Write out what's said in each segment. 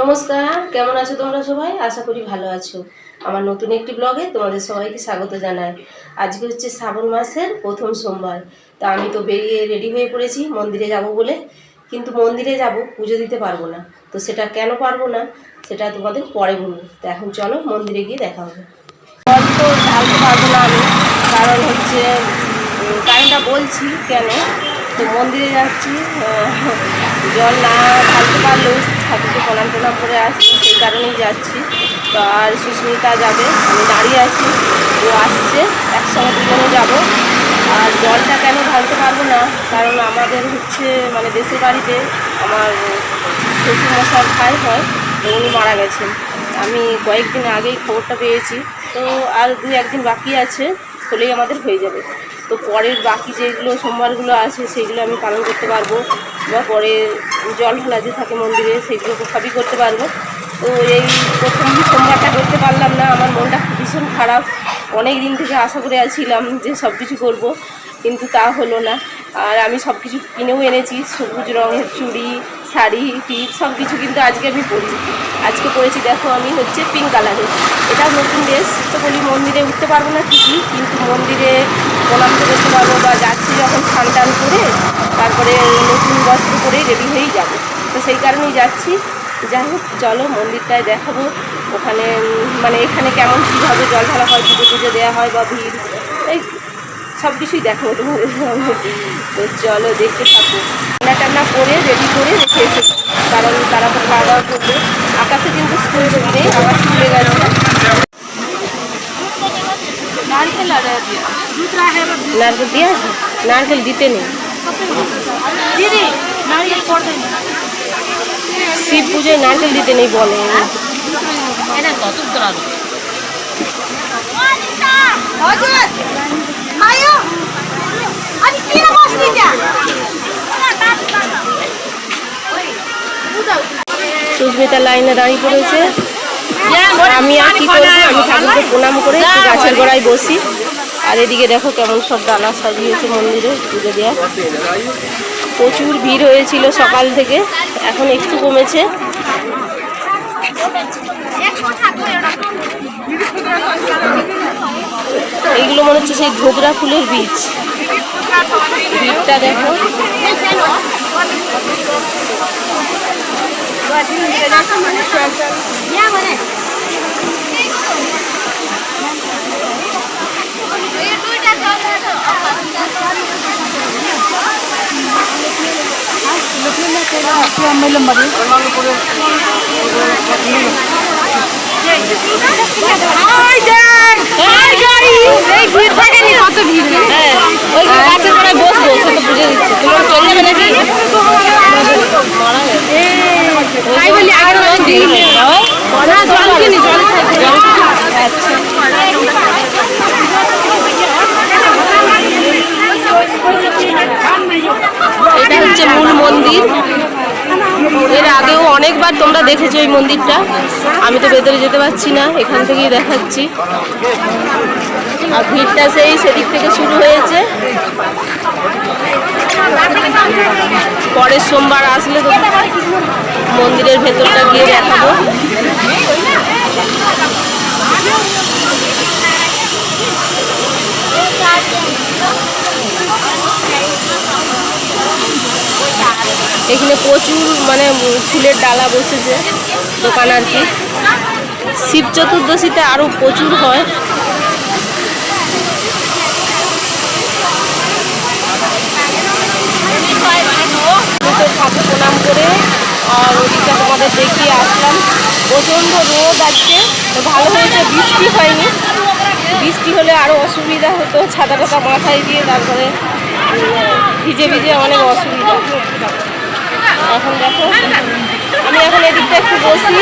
নমস্কার, কেমন আছো তোমরা সবাই? আশা করি ভালো আছো। আমার নতুন একটি ব্লগে তোমাদের সবাইকে স্বাগত জানাই। আজকে হচ্ছে শ্রাবণ মাসের প্রথম সোমবার। তা আমি তো বেরিয়ে রেডি হয়ে পড়েছি, মন্দিরে যাব বলে। কিন্তু মন্দিরে যাব, পুজো দিতে পারব না। তো সেটা কেন পারব না, সেটা তোমাদের পরে বলব। তো এখন চলো মন্দিরে গিয়ে দেখা হবে। জল তো ঢালতে পারব না আমি, কারণ হচ্ছে কারেন্টটা বলছি কেন? তো মন্দিরে যাচ্ছি জল না ঢালতে পারলেও ঠাকুরকে প্রণাম প্রণাম করে আসছি, সেই কারণেই যাচ্ছি। তো আর সুস্মিতা যাবে, আমি দাঁড়িয়ে আছি, ও আসছে, একসঙ্গে দুজনে যাব। আর জলটা কেন ঢালতে পারব না, কারণ আমাদের হচ্ছে মানে দেশের বাড়িতে আমার শ্বশুরমশার ভাই হয়, তো উনি মারা গেছেন। আমি কয়েকদিন আগেই খবরটা পেয়েছি, তো আর দু একদিন বাকি আছে, হলেই আমাদের হয়ে যাবে। তো পরের বাকি যেগুলো সোমবারগুলো আছে সেগুলো আমি পালন করতে পারব বা পরে জল ঢালা যে থাকে মন্দিরে সেগুলো সবই করতে পারব। তো এই প্রথম সোমবারটা করতে পারলাম না, আমার মনটা ভীষণ খারাপ। অনেক দিন থেকে আশা করে আছিলাম যে সব কিছু করব, কিন্তু তা হলো না। আর আমি সব কিছু কিনেও এনেছি, সবুজ রঙের চুড়ি শাড়ি, টিপ, সব কিছু কিন্তু আজকে আমি পরি। আজকে পরেছি, দেখো আমি হচ্ছে পিঙ্ক কালারের এটা নতুন ড্রেস তো বলি মন্দিরে উঠতে পারব না ঠিকই, কিন্তু মন্দিরে প্রণাম করতে পারব বা যাচ্ছি যখন স্নান টান করে, তারপরে নতুন বস্ত্র পরে রেডি হয়েই যাব। তো সেই কারণেই যাচ্ছি। যাই হোক, চলো মন্দিরটায় দেখাবো। ওখানে মানে এখানে কেমন কীভাবে জল ঢালা হয়, পুজো পুজো দেওয়া হয় বা ভিড়, এই সব কিছুই দেখাবো তো চলো দেখতে থাকো। রান্না টান্না করে রেডি করে রেখে এসেছি। কারণ তারা তো খাওয়া দাওয়া করবে। আকাশে কিন্তু স্কুল ছবি নেই আবার স্কুলে গেছে। নারকেল দিয়ে আসবে? নারকেল দিতে নেই। শিব পুজোয় নারকেল দিতে নেই বলে। আমি সুস্মিতা লাইনে দাঁড়িয়ে পড়েছে। আমি আর কি করব? আমি ঠাকুরকে প্রণাম করে গাছের গোড়ায় বসি। আর এদিকে দেখো কেমন সব ডালা সাজিয়েছে মন্দিরে, পুজো দেওয়া। প্রচুর ভিড় হয়েছিল সকাল থেকে, এখন একটু কমেছে। এইগুলো মনে হচ্ছে সেই ঘোগরা ফুলের বীজ। বীজটা দেখো। লক্ষ্মী লক্ষ্মী লক্ষ্মী লক্ষ্মী এটা হচ্ছে মূল মন্দির। এর আগেও অনেকবার তোমরা দেখেছ এই মন্দিরটা। আমি তো ভেতরে যেতে পারছি না, এখান থেকেই দেখাচ্ছি। আর ভিড়টা সেই সেদিক থেকে শুরু হয়েছে। পরের সোমবার আসলে তো মন্দিরের ভেতরটা গিয়ে দেখাবো। এখানে প্রচুর মানে ফুলের ডালা বসেছে, দোকান আর কি। শিব চতুর্দশীতে আরও প্রচুর হয়। ঠাকুর প্রণাম করে, আর ওদিকটা তোমাদের দেখিয়ে আসলাম। প্রচণ্ড রোদ আজকে, তো ভালো হয়েছে, বৃষ্টি হয়নি। বৃষ্টি হলে আরও অসুবিধা হতো, ছাতা টাতা মাথায় দিয়ে তারপরে ভিজে ভিজে অনেক অসুবিধা। এখন দেখো, আমি এখন এদিকটা একটু বসি।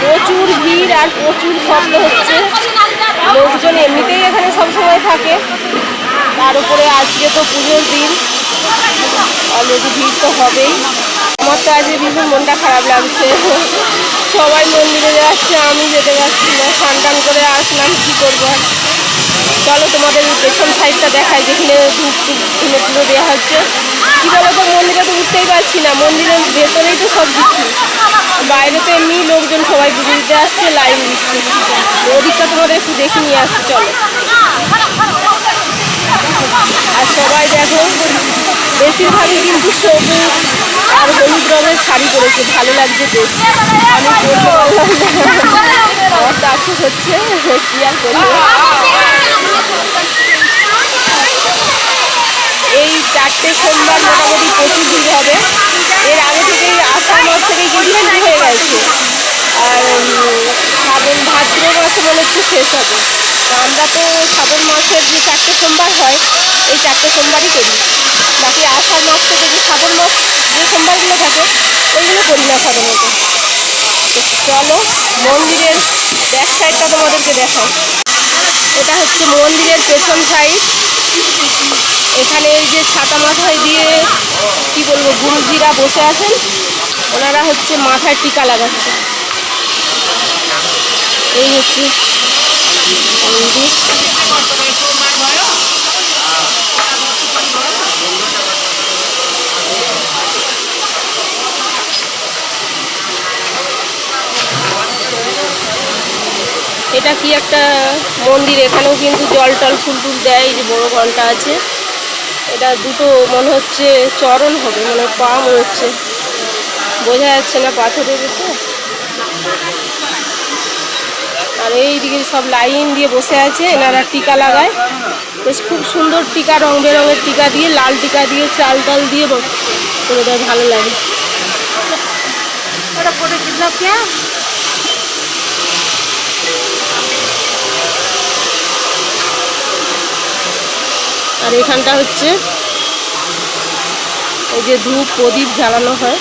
প্রচুর ভিড় আর প্রচুর শব্দ হচ্ছে। লোকজন এমনিতেই এখানে সব সময় থাকে। তার উপরে আজকে তো পুজোর দিন। অলরেডি ভিড় তো হবেই। আমার তো আজকে ভীষণ মনটা খারাপ লাগছে। সবাই মন্দিরে যাচ্ছে, আমি যেতে পারছি না। স্নান টান করে আসলাম কী করব চলো তোমাদের পেছন সাইডটা দেখায় যেখানে ধূপ ধুলো টুলো দেওয়া হচ্ছে। কী বলো তো মন্দিরে তো উঠতেই পারছি না। মন্দিরের ভেতরেই তো সব কিছু। বাইরে তো এমনি লোকজন সবাই পুজো দিতে আসছে, লাইন দিচ্ছে। ওদিকটা তোমাদের একটু দেখে নিয়ে আসছি চলো। আর সবাই দেখো, বেশিরভাগই কিন্তু সবুজ আর হলুদ রঙের শাড়ি পরেছে, ভালো লাগছে বেশ আমি পরতে পারলাম আমার তো আফসোস হচ্ছে, কি আর করব এই চারটে সোমবার মোটামুটি প্রচুর ভিড় হবে। এর আগে থেকেই আষাঢ় মাস থেকেই কিন্তু শুরু হয়ে গেছে। আর শ্রাবণ ভাদ্র মাসে মনে হচ্ছে শেষ হবে। তো আমরা তো শ্রাবণ মাসের যে চারটে সোমবার হয়, এই চারটে সোমবারই করি। বাকি আষাঢ় মাস থেকে যে শ্রাবণ মাস যে সোমবারগুলো থাকে, ওইগুলো করি না সাধারণত চলো, মন্দিরের ব্যাক সাইডটা তোমাদেরকে দেখাও। এটা হচ্ছে মন্দিরের পেছন সাইড এখানে এই যে ছাতা মাথায় দিয়ে কি বলব, গুরুজিরা বসে আছেন, ওনারা হচ্ছে মাথায় টিকা লাগাচ্ছে। এই হচ্ছে এটা কি একটা মন্দির? এখানেও কিন্তু জল টল ফুল টুল দেয় যে বড় ঘণ্টা আছে। এটা দুটো মনে হচ্ছে চরণ হবে মানে পা মনে হচ্ছে। বোঝা যাচ্ছে না পাথরের তো আর এইদিকে সব লাইন দিয়ে বসে আছে, এনারা টিকা লাগায়। বেশ খুব সুন্দর টিকা রং বেরঙের টিকা দিয়ে, লাল টিকা দিয়ে, চাল টাল দিয়ে করে দেয় ভালো লাগে। আর এখানটা হচ্ছে এই যে ধূপ প্রদীপ জ্বালানো হয়।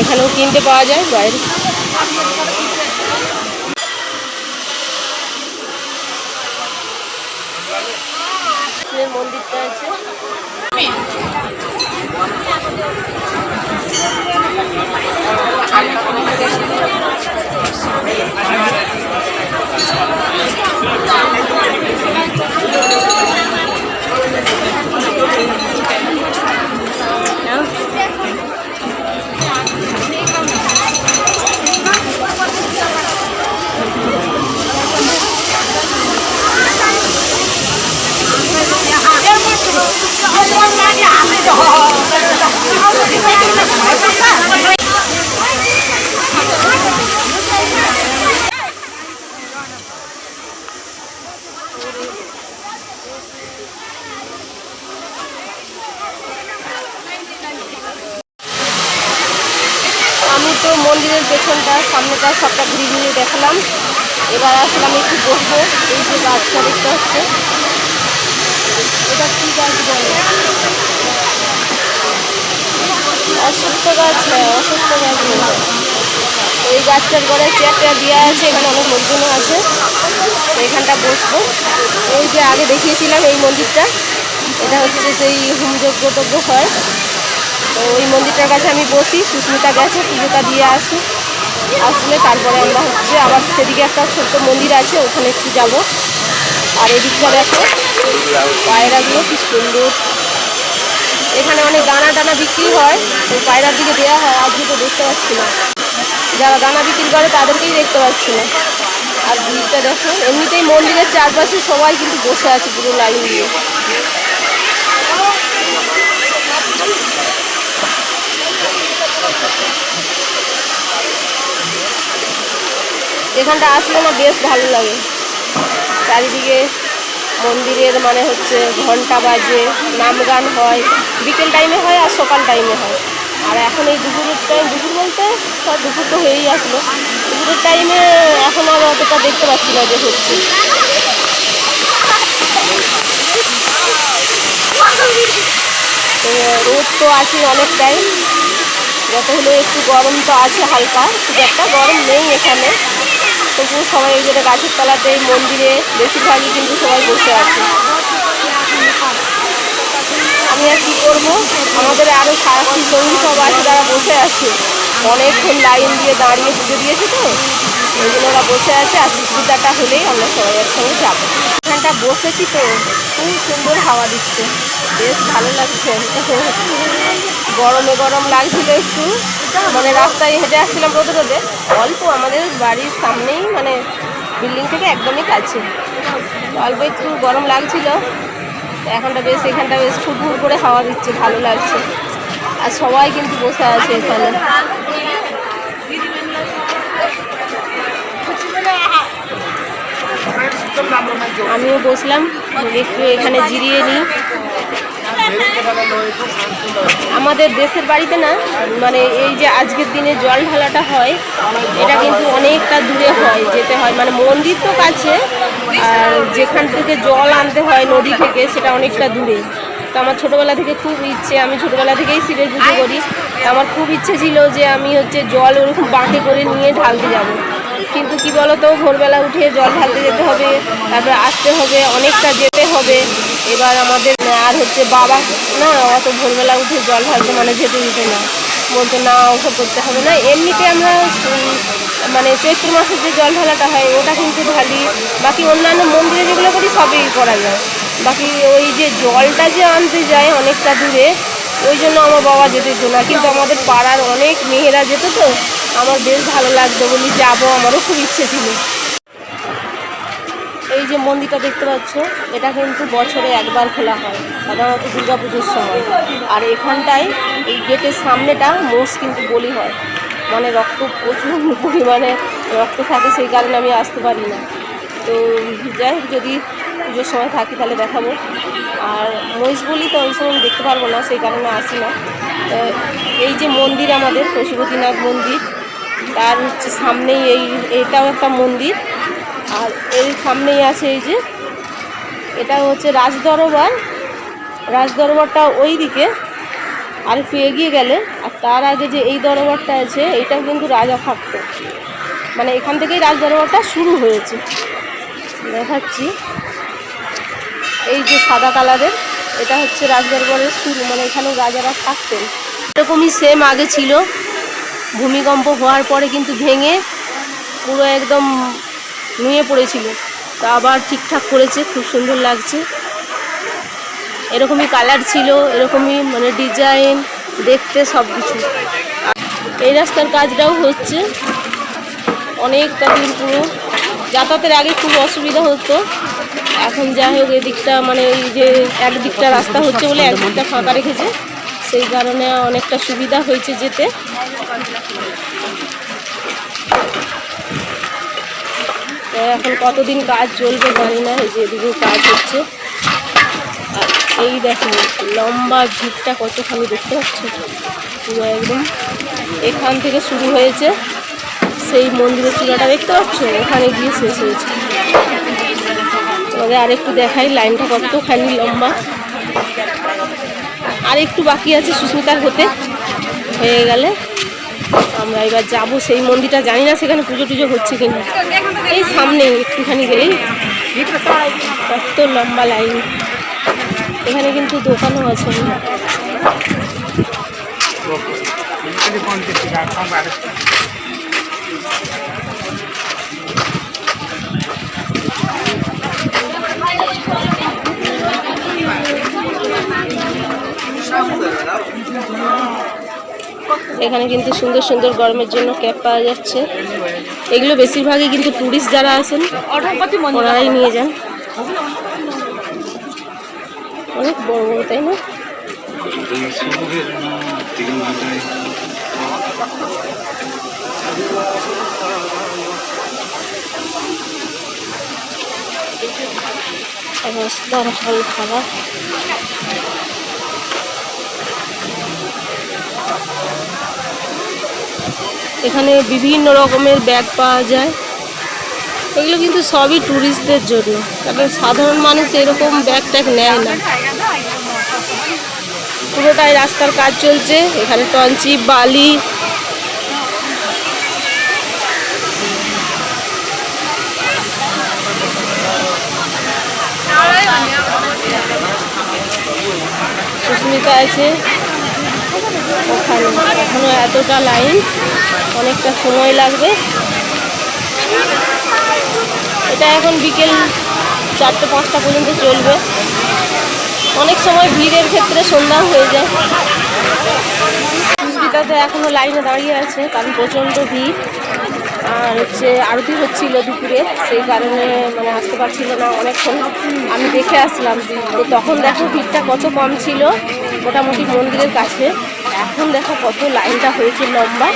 এখানেও কিনতে পাওয়া যায়, বাইরে। মন্দিরটা আছে। মন্দিরের পেছনটা, সামনেটা সবটা ঘুরে ঘুরে দেখালাম। এবার আসলাম একটু বসবো, এই যে গাছটা দেখতে হচ্ছে। এটা কি গাছ বলে? অশ্বত্থ গাছ হ্যাঁ অশ্বত্থ গাছ এই গাছটার পরে চেয়ারটা দেওয়া আছে, এখানে অনেক লোকজনও আছে। এখানটা বসবো। এই যে আগে দেখিয়েছিলাম এই মন্দিরটা, এটা হচ্ছে সেই হোমযজ্ঞ টজ্ঞ হয় তো ওই মন্দিরটার কাছে আমি বসি সুস্মিতা গেছে পুজোটা দিয়ে আসি। আসলে তারপরে আমরা হচ্ছে আবার সেদিকে একটা ছোট্ট মন্দির আছে, ওখানে একটু যাব। আর এদিক এদিকটা দেখো, পায়রাগুলো কি সুন্দর। এখানে অনেক দানা টানা বিক্রি হয় ওই পায়রার দিকে দেওয়া হয় আজকে তো দেখতে পাচ্ছি না। যারা দানা বিক্রি করে তাদেরকেই দেখতে পাচ্ছি না। আর ভিড়টা দেখো, এমনিতেই মন্দিরের চারপাশে সবাই কিন্তু বসে আছে পুরো লাইন দিয়ে। এখানটা আসলে না বেশ ভালো লাগে। চারিদিকে মন্দিরের মানে হচ্ছে ঘণ্টা বাজে, নাম গান হয়, বিকেল টাইমে হয় আর সকাল টাইমে হয়। আর এখন এই দুপুরের টাইম দুপুর বলতে সব দুপুর তো হয়েই আসলো। দুপুরের টাইমে এখন আর অতটা দেখতে পাচ্ছি না যে হচ্ছে। রোদ তো আছে অনেকটাই। যত হলো একটু গরম তো আছে হালকা, খুব একটা গরম নেই এখানে। তবু সবাই এই যে গাছের তলাতে, এই মন্দিরে বেশিরভাগই কিন্তু সবাই বসে আছে। আমি আর কী করব? আমাদের আরও সারাক্ষণ সব আছে, যারা বসে আছে। অনেকক্ষণ লাইন দিয়ে দাঁড়িয়ে পুজো দিয়েছে তো। ওই জন্য ওরা বসে আছে, আর সুবিধাটা হলেই আমরা সবাই একসঙ্গে যাব। এখানটা বসেছি তো, খুব সুন্দর হাওয়া দিচ্ছে। বেশ ভালো লাগছে। গরমে গরম লাগছিল একটু। মানে রাস্তায় হেঁটে আসছিলাম রোদে রোদে। অল্প আমাদের বাড়ির সামনেই মানে বিল্ডিং থেকে একদমই কাছে। অল্প একটু গরম লাগছিল। এখনটা বেশ, এখানটা বেশ ফুটফুট করে হাওয়া দিচ্ছে, ভালো লাগছে। আর সবাই কিন্তু বসে আছে এখানে। আমিও বসলাম একটু এখানে জিরিয়ে নিই। আমাদের দেশের বাড়িতে না মানে এই যে আজকের দিনে জল ঢালাটা হয়, এটা কিন্তু অনেকটা দূরে হয়, যেতে হয়। মানে মন্দির তো কাছে, আর যেখান থেকে জল আনতে হয় নদী থেকে, সেটা অনেকটা দূরে। তো আমার ছোটোবেলা থেকে খুব ইচ্ছে, আমি ছোটোবেলা থেকেই শিবের পুজো করি। আমার খুব ইচ্ছে ছিল যে আমি হচ্ছে জল ওরকম বাঁকে করে নিয়ে ঢালতে যাব। কিন্তু কি বলতো, ভোরবেলা উঠে জল ঢালতে যেতে হবে, তারপরে আসতে হবে, অনেকটা যেতে হবে। এবার আমাদের, আর হচ্ছে বাবা, না অত ভোরবেলা উঠে জল ঢালতে মানে যেতে দিত না। বলতো, না, ওসব করতে হবে না। এমনিতে আমরা মানে চৈত্র মাসের যে জল ঢালাটা হয়, ওটা কিন্তু ঢালি। বাকি অন্যান্য মন্দিরে যেগুলো করি, সবই করা যায়। বাকি ওই যে জলটা যে আনতে যায় অনেকটা দূরে, ওই জন্য আমার বাবা যেতে দিত না। কিন্তু আমাদের পাড়ার অনেক মেয়েরা যেত তো আমার বেশ ভালো লাগতো বলি যাব, আমারও খুব ইচ্ছে ছিল। এই যে মন্দিরটা দেখতে পাচ্ছ, এটা কিন্তু বছরে একবার খোলা হয়, সাধারণত দুর্গা পুজোর সময়। আর এখানটায় এই গেটের সামনেটা মোষ কিন্তু বলি হয়। মানে রক্ত প্রচুর পরিমাণে রক্ত থাকে, সেই কারণে আমি আসতে পারি না। তো যাই যদি পুজোর সময় থাকি তাহলে দেখাবো। আর মহিষ বলি তো ওই সময় দেখতে পারব না, সেই কারণে আসি না। এই যে মন্দির আমাদের, পশুপতিনাথ মন্দির তার হচ্ছে সামনেই এই, এটাও একটা মন্দির। আর এই সামনেই আছে এই যে এটা হচ্ছে রাজদরবার। রাজদরবারটা ওই দিকে আর একটু এগিয়ে গেলে, আর তার আগে যে এই দরবারটা আছে, এটাও কিন্তু রাজা থাকতো। মানে এখান থেকেই রাজদরবারটা শুরু হয়েছে। দেখাচ্ছি। এই যে সাদা কালারের, এটা হচ্ছে রাজদরবারের শুরু মানে এখানেও রাজারা থাকতেন। এরকমই সেম আগে ছিল। ভূমিকম্প হওয়ার পরে কিন্তু ভেঙে পুরো একদম নুয়ে পড়েছিল। তা আবার ঠিকঠাক করেছে, খুব সুন্দর লাগছে। এরকমই কালার ছিল, এরকমই মানে ডিজাইন দেখতে সব কিছু এই রাস্তার কাজটাও হচ্ছে। অনেকটা দিন পুরো। যাতায়াতের আগে খুব অসুবিধা হতো। এখন যাই হোক, এদিকটা মানে এই যে একদিকটা রাস্তা হচ্ছে বলে একদিকটা ফাঁকা রেখেছে। সেই কারণে অনেকটা সুবিধা হয়েছে যেতে। এখন কতদিন কাজ চলবে জানি না, এই যে এদিকেও কাজ হচ্ছে। আর এই দেখো লম্বা ভিড়টা কতখানি দেখতে পাচ্ছ পুরো একদম এখান থেকে শুরু হয়েছে সেই মন্দিরের চূড়াটা, দেখতে পাচ্ছ ওখানে গিয়ে শেষ হয়েছে। তোমাদের আরেকটু দেখাই, লাইনটা কতখানি লম্বা। আর একটু বাকি আছে সুস্মিতার হতে। হয়ে গেলে আমরা এবার যাব। সেই মন্দিরটা জানি না, সেখানে পুজো টুজো হচ্ছে কিনা। এই সামনে একটুখানি গেলেই কত লম্বা লাইন। এখানে কিন্তু দোকানও আছে। এখানে কিন্তু সুন্দর সুন্দর গরমের জন্য ক্যাপ পাওয়া যাচ্ছে। এগুলো বেশিরভাগই কিন্তু ট্যুরিস্ট যারা আছেন ওনারাই নিয়ে যান। অনেক বড় বড় তাই না? রাস্তার হাল খারাপ। এখানে বিভিন্ন রকমের ব্যাগ পাওয়া যায়। এগুলো কিন্তু সবই ট্যুরিস্টদের জন্য। কারণ সাধারণ মানুষ এরকম ব্যাগ ট্যাগ নেয় না। পুরোটাই রাস্তার কাজ চলছে। এখানে টঞ্চি বালি। সুস্মিতা আছে। ওখানে এখনও এতটা লাইন। অনেকটা সময় লাগবে। এটা এখন বিকেল চারটে পাঁচটা পর্যন্ত চলবে। অনেক সময় ভিড়ের ক্ষেত্রে সন্ধ্যা হয়ে যায়। সুস্মিতাতে এখনও লাইনে দাঁড়িয়ে আছে, কারণ প্রচণ্ড ভিড়। আর হচ্ছে আরতি হচ্ছিল দুপুরে, সেই কারণে মানে আসতে পারছিল না অনেকক্ষণ। আমি দেখে আসলাম তো তখন দেখো ভিড়টা কত কম ছিল, মোটামুটি মন্দিরের কাছে। এখন দেখো কত লাইনটা হয়েছে লম্বা।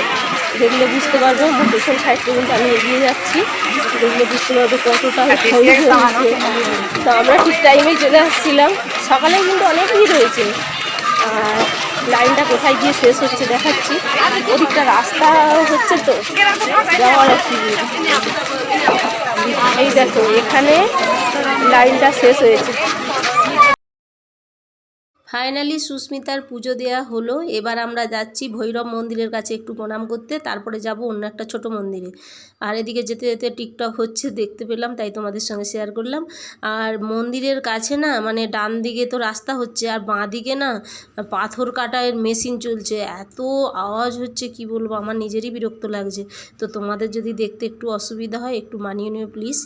দেখলে বুঝতে পারব আমার পেছন সাইড পর্যন্ত আমি এগিয়ে যাচ্ছি। দেখলে বুঝতে পারব কতটা তো আমরা ঠিক টাইমে চলে আসছিলাম। সকালে কিন্তু অনেক ভিড় হয়েছে। আর লাইনটা কোথায় গিয়ে শেষ হচ্ছে দেখাচ্ছি। ওদিকটা রাস্তা হচ্ছে তো। যাওয়ার এই দেখো এখানে লাইনটা শেষ হয়েছে। ফাইনালি সুস্মিতার পুজো দেওয়া হলো। এবার আমরা যাচ্ছি ভৈরব মন্দিরের কাছে একটু প্রণাম করতে, তারপরে যাব অন্য একটা ছোট মন্দিরে। আর এদিকে যেতে যেতে টিকটক হচ্ছে, দেখতে পেলাম, তাই তোমাদের সঙ্গে শেয়ার করলাম। আর মন্দিরের কাছে না মানে ডান দিকে তো রাস্তা হচ্ছে, আর বাঁ দিকে না, পাথর কাটার মেশিন চলছে। এত আওয়াজ হচ্ছে, কি বলব, আমার নিজেরই বিরক্ত লাগছে। তো তোমাদের যদি দেখতে একটু অসুবিধা হয়, একটু মানিয়ে নিও প্লিজ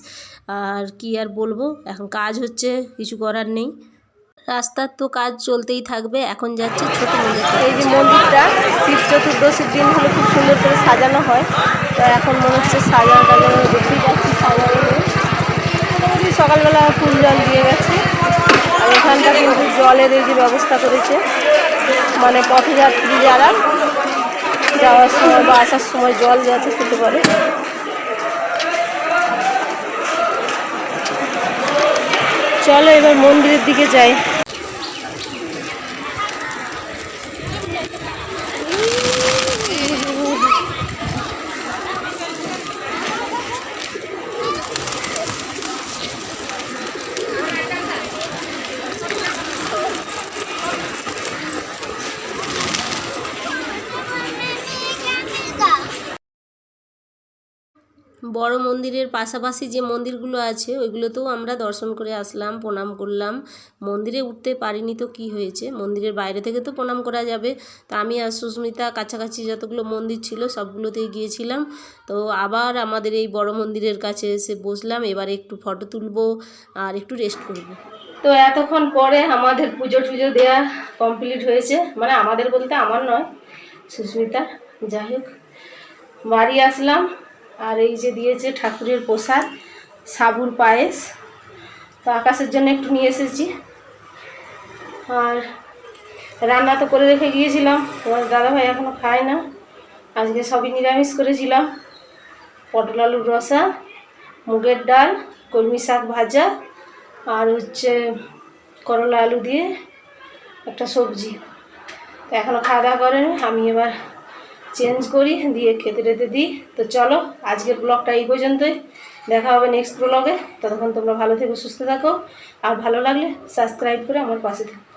আর কি আর বলব, এখন কাজ হচ্ছে, কিছু করার নেই। রাস্তার তো কাজ চলতেই থাকবে, এখন যাচ্ছে ছোট মন্দির এই যে মন্দিরটা, শিব চতুর্দশীর দিন হলে খুব সুন্দর করে সাজানো হয়। তো এখন মনে হচ্ছে সাজানো টাজানো দেখতেই যাচ্ছি সাজানো মোটামুটি সকালবেলা ফুল জল দিয়ে গেছে। আর এখানটা কিন্তু জলের এই যে ব্যবস্থা করেছে মানে পথযাত্রী যারা, যাওয়ার সময় বা আসার সময় জল যাতে খেতে পারে। চলো এবার মন্দিরের দিকে যাই। বড় মন্দিরের পাশাপাশি যে মন্দিরগুলো আছে, ওইগুলোতেও আমরা দর্শন করে আসলাম, প্রণাম করলাম। মন্দিরে উঠতে পারিনি তো কি হয়েছে? মন্দিরের বাইরে থেকে তো প্রণাম করা যাবে। তা আমি আর সুস্মিতা কাছাকাছি যতগুলো মন্দির ছিল সবগুলোতেই গিয়েছিলাম। তো আবার আমাদের এই বড় মন্দিরের কাছে এসে বসলাম, এবারে একটু ফটো তুলবো আর একটু রেস্ট করব। তো এতক্ষণ পরে আমাদের পুজো টুজো দেওয়া কমপ্লিট হয়েছে। মানে আমাদের বলতে আমার নয় সুস্মিতা যাই হোক, বাড়ি আসলাম। আর এই যে দিয়েছে ঠাকুরের প্রসাদ, সাবুর পায়েস। তো আকাশের জন্য একটু নিয়ে এসেছি। আর রান্না তো করে রেখে গিয়েছিলাম। তোমার দাদাভাই এখনও খায় না। আজকে সবই নিরামিষ করেছিলাম। পটল আলুর রসা, মুগের ডাল, কলমি শাক ভাজা, আর হচ্ছে করলা আলু দিয়ে একটা সবজি। তো এখনও খাওয়া দাওয়া করেনি। আমি এবার চেঞ্জ করি, দিয়ে খেতে টেতে দিই। তো চলো, আজকের ব্লগটা এই পর্যন্তই। দেখা হবে নেক্সট ব্লগে ততক্ষণ তোমরা ভালো থেকো, সুস্থ থাকো। আর ভালো লাগলে সাবস্ক্রাইব করে আমার পাশে থেকো।